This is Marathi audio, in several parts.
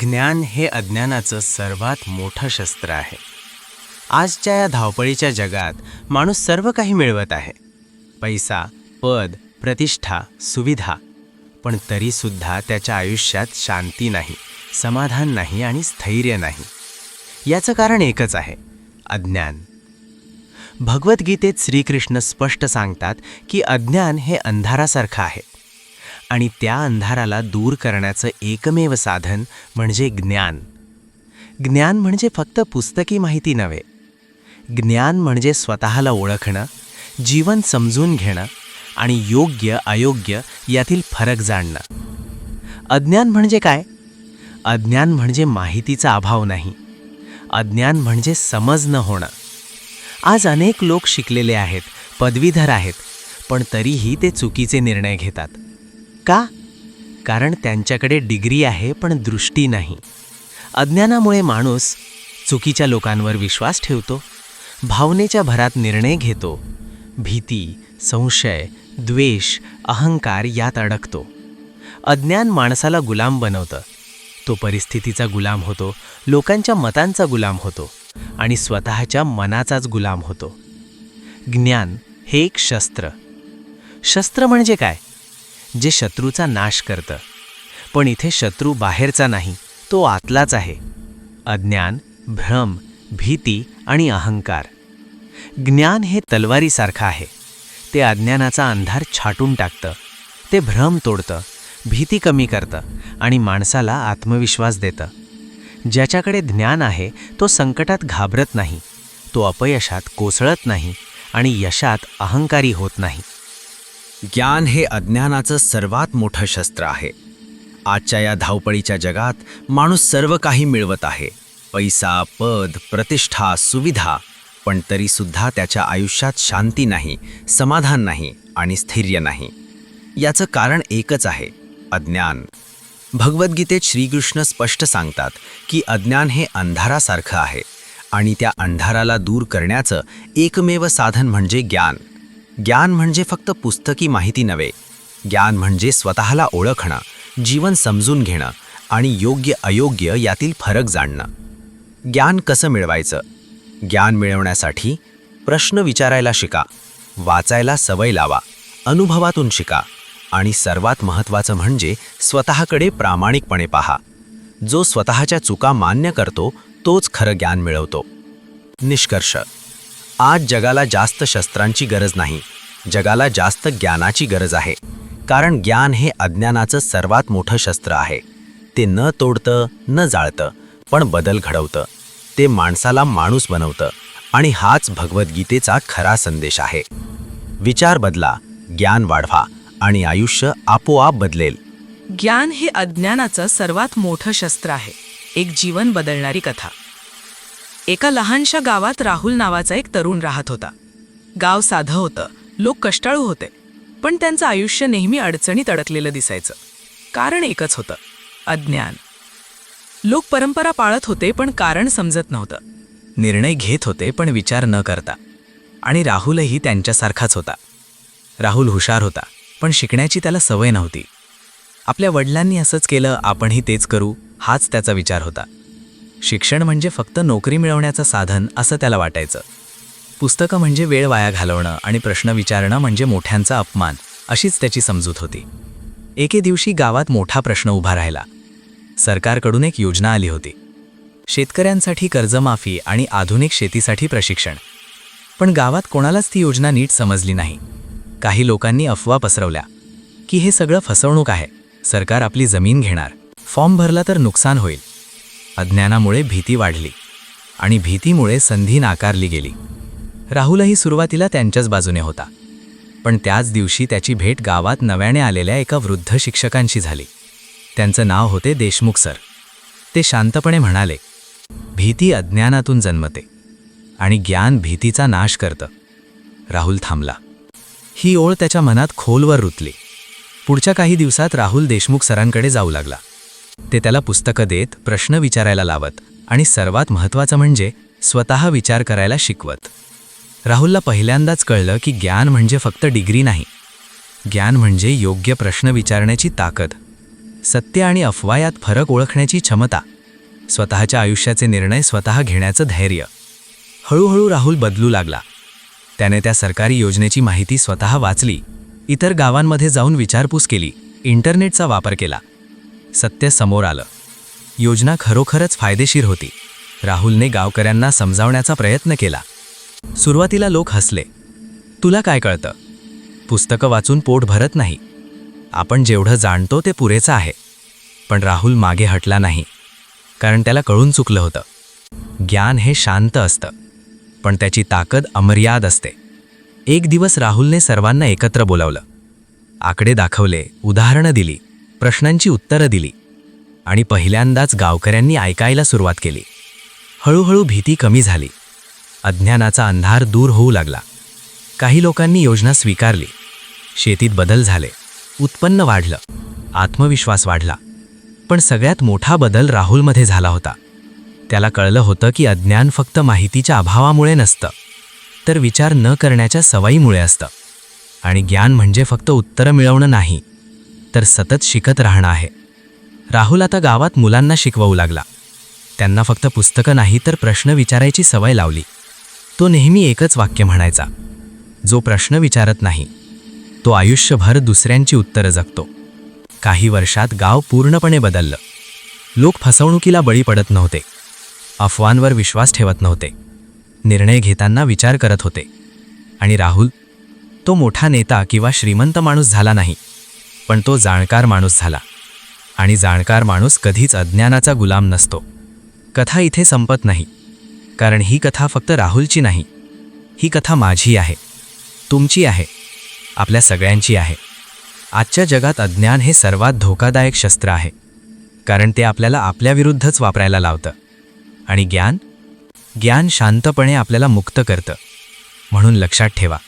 ज्ञान हे अज्ञानाचं सर्वात मोठं शस्त्र आहे. आजच्या या धावपळीच्या जगात माणूस सर्व काही मिळवत आहे. पैसा पद प्रतिष्ठा सुविधा. पण तरीसुद्धा त्याच्या आयुष्यात शांती नाही समाधान नाही आणि स्थैर्य नाही. याचं कारण एकच आहे अज्ञान. भगवद्गीतेत श्रीकृष्ण स्पष्ट सांगतात की अज्ञान हे अंधारासारखं आहे. आणि त्या अंधाराला दूर करण्याचं एकमेव साधन म्हणजे ज्ञान. ज्ञान म्हणजे फक्त पुस्तकी माहिती नव्हे. ज्ञान म्हणजे स्वतःला ओळखणं जीवन समजून घेणं आणि योग्य अयोग्य यातील फरक जाणणं. अज्ञान म्हणजे काय? अज्ञान म्हणजे माहितीचा अभाव नाही. अज्ञान म्हणजे समज न होणं. आज अनेक लोक शिकलेले आहेत पदवीधर आहेत पण तरीही ते चुकीचे निर्णय घेतात. का? कारण त्यांच्याकडे डिग्री आहे पण दृष्टी नाही. अज्ञानामुळे माणूस चुकीच्या लोकांवर विश्वास ठेवतो भावनेच्या भरात निर्णय घेतो भीती संशय द्वेष अहंकार यात अडकतो. अज्ञान माणसाला गुलाम बनवतं. तो परिस्थितीचा गुलाम होतो लोकांच्या मतांचा गुलाम होतो आणि स्वतःच्या मनाचाच गुलाम होतो. ज्ञान हे एक शस्त्र. शस्त्र म्हणजे काय? जे शत्रूचा नाश करतं. पण इथे शत्रू बाहेरचा नाही तो आतलाच आहे. अज्ञान भ्रम भीती आणि अहंकार. ज्ञान हे तलवारीसारखं आहे. ते अज्ञानाचा अंधार छाटून टाकतं. ते भ्रम तोडतं भीती कमी करतं आणि माणसाला आत्मविश्वास देतं. ज्याच्याकडे ज्ञान आहे तो संकटात घाबरत नाही. तो अपयशात कोसळत नाही आणि यशात अहंकारी होत नाही. ज्ञान हे अज्ञानाचं सर्वात मोठं शस्त्र आहे. आजच्या या धावपळीच्या जगात माणूस सर्व काही मिळवत आहे. पैसा पद प्रतिष्ठा सुविधा पण तरीसुद्धा त्याच्या आयुष्यात शांती नाही समाधान नाही आणि स्थैर्य नाही. याचं कारण एकच आहे अज्ञान. भगवद्गीतेत श्रीकृष्ण स्पष्ट सांगतात की अज्ञान हे अंधारासारखं आहे आणि त्या अंधाराला दूर करण्याचं एकमेव साधन म्हणजे ज्ञान. ज्ञान म्हणजे फक्त पुस्तकी माहिती नव्हे. ज्ञान म्हणजे स्वतःला ओळखणं जीवन समजून घेणं आणि योग्य अयोग्य यातील फरक जाणणं. ज्ञान कसं मिळवायचं? ज्ञान मिळवण्यासाठी प्रश्न विचारायला शिका वाचायला सवय लावा अनुभवातून शिका आणि सर्वात महत्त्वाचं म्हणजे स्वतःकडे प्रामाणिकपणे पहा. जो स्वतःच्या चुका मान्य करतो तोच खरं ज्ञान मिळवतो. निष्कर्ष आज जगाला जास्त शस्त्रांची गरज नाही. जगाला जास्त ज्ञानाची गरज आहे. कारण ज्ञान हे अज्ञानाचं सर्वात मोठं शस्त्र आहे. ते न तोडतं न जाळतं पण बदल घडवतं. ते माणसाला माणूस बनवतं आणि हाच भगवद्गीतेचा खरा संदेश आहे. विचार बदला ज्ञान वाढवा आणि आयुष्य आपोआप बदलेल. ज्ञान हे अज्ञानाचं सर्वात मोठं शस्त्र आहे. एक जीवन बदलणारी कथा. एका लहानशा गावात राहुल नावाचा एक तरुण राहत होता. गाव साधं होतं लोक कष्टाळू होते पण त्यांचं आयुष्य नेहमी अडचणीत अडकलेलं दिसायचं. कारण एकच होतं अज्ञान. लोक परंपरा पाळत होते पण कारण समजत नव्हतं. निर्णय घेत होते पण विचार न करता. आणि राहुलही त्यांच्यासारखाच होता. राहुल हुशार होता पण शिकण्याची त्याला सवय नव्हती. आपल्या वडिलांनी असंच केलं आपणही तेच करू हाच त्याचा विचार होता. शिक्षण म्हणजे फक्त नोकरी मिळवण्याचं साधन असं त्याला वाटायचं. पुस्तकं म्हणजे वेळ वाया घालवणं आणि प्रश्न विचारणं म्हणजे मोठ्यांचा अपमान अशीच त्याची समजूत होती. एके दिवशी गावात मोठा प्रश्न उभा राहिला. सरकारकडून एक योजना आली होती. शेतकऱ्यांसाठी कर्जमाफी आणि आधुनिक शेतीसाठी प्रशिक्षण. पण गावात कोणालाच ती योजना नीट समजली नाही. काही लोकांनी अफवा पसरवल्या. की हे सगळं फसवणूक आहे. सरकार आपली जमीन घेणार. फॉर्म भरला तर नुकसान होईल. अज्ञानामुळे भीती वाढली आणि भीतीमुळे संधी नाकारली गेली. राहुलही सुरुवातीला त्यांच्याच बाजूने होता पण त्याच दिवशी त्याची भेट गावात नव्याने आलेल्या एका वृद्ध शिक्षकांशी झाली. त्यांचं नाव होते देशमुख सर. ते शांतपणे म्हणाले भीती अज्ञानातून जन्मते आणि ज्ञान भीतीचा नाश करतं. राहुल थांबला. ही ओळ त्याच्या मनात खोलवर रुतली. पुढच्या काही दिवसात राहुल देशमुख सरांकडे जाऊ लागला. ते त्याला पुस्तकं देत प्रश्न विचारायला लावत आणि सर्वात महत्त्वाचं म्हणजे स्वतः विचार करायला शिकवत. राहुलला पहिल्यांदाच कळलं की ज्ञान म्हणजे फक्त डिग्री नाही. ज्ञान म्हणजे योग्य प्रश्न विचारण्याची ताकद. सत्य आणि अफवायात फरक ओळखण्याची क्षमता. स्वतःच्या आयुष्याचे निर्णय स्वतः घेण्याचं धैर्य. हळूहळू राहुल बदलू लागला. त्याने त्या सरकारी योजनेची माहिती स्वतः वाचली. इतर गावांमध्ये जाऊन विचारपूस केली. इंटरनेटचा वापर केला. सत्य समोर आलं. योजना खरोखरच फायदेशीर होती. राहुलने गावकऱ्यांना समजावण्याचा प्रयत्न केला. सुरुवातीला लोक हसले. तुला काय कळतं? पुस्तकं वाचून पोट भरत नाही. आपण जेवढं जाणतो ते पुरेचं आहे. पण राहुल मागे हटला नाही. कारण त्याला कळून चुकलं होतं. ज्ञान हे शांत असतं. पण त्याची ताकद अमर्याद असते. एक दिवस राहुलने सर्वांना एकत्र बोलावलं. आकडे दाखवले उदाहरणं दिली. प्रश्नांची उत्तरं दिली आणि पहिल्यांदाच गावकऱ्यांनी ऐकायला सुरुवात केली. हळूहळू भीती कमी झाली. अज्ञानाचा अंधार दूर होऊ लागला. काही लोकांनी योजना स्वीकारली. शेतीत बदल झाले. उत्पन्न वाढलं. आत्मविश्वास वाढला. पण सगळ्यात मोठा बदल राहुलमध्ये झाला होता. त्याला कळलं होतं की अज्ञान फक्त माहितीच्या अभावामुळे नसतं. तर विचार न करण्याच्या सवयीमुळे असतं. आणि ज्ञान म्हणजे फक्त उत्तरं मिळवणं नाही. तर सतत शिकत राहणं आहे. राहुल आता गावात मुलांना शिकवू लागला. त्यांना फक्त पुस्तकं नाही तर प्रश्न विचारायची सवय लावली. तो नेहमी एकच वाक्य म्हणायचा. जो प्रश्न विचारत नाही तो आयुष्यभर दुसऱ्यांची उत्तरं जगतो. काही वर्षात गाव पूर्णपणे बदललं. लोक फसवणुकीला बळी पडत नव्हते. अफवांवर विश्वास ठेवत नव्हते. निर्णय घेताना विचार करत होते. आणि राहुल तो मोठा नेता किंवा श्रीमंत माणूस झाला नाही. पण तो जाणकार माणूस झाला. आणि जाणकार माणूस कधीच अज्ञानाचा गुलाम नसतो. कथा इथे संपत नाही. कारण ही कथा फक्त राहुलची नाही. ही कथा माझी आहे. तुमची आहे. आपल्या सगळ्यांची आहे. आजच्या जगात अज्ञान हे सर्वात धोकादायक शस्त्र आहे. कारण ते आपल्याला आपल्याविरुद्धच वापरायला लावतं. आणि ज्ञान? ज्ञान शांतपणे आपल्याला मुक्त करतं. म्हणून लक्षात ठेवा.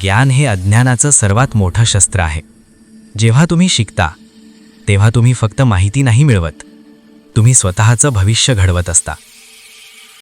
ज्ञान हे अज्ञानाचं सर्वात मोठं शस्त्र आहे. जेव्हा तुम्ही शिकता तेव्हा तुम्ही फक्त माहिती नाही मिळवत. तुम्ही स्वतःचं भविष्य घडवत असता.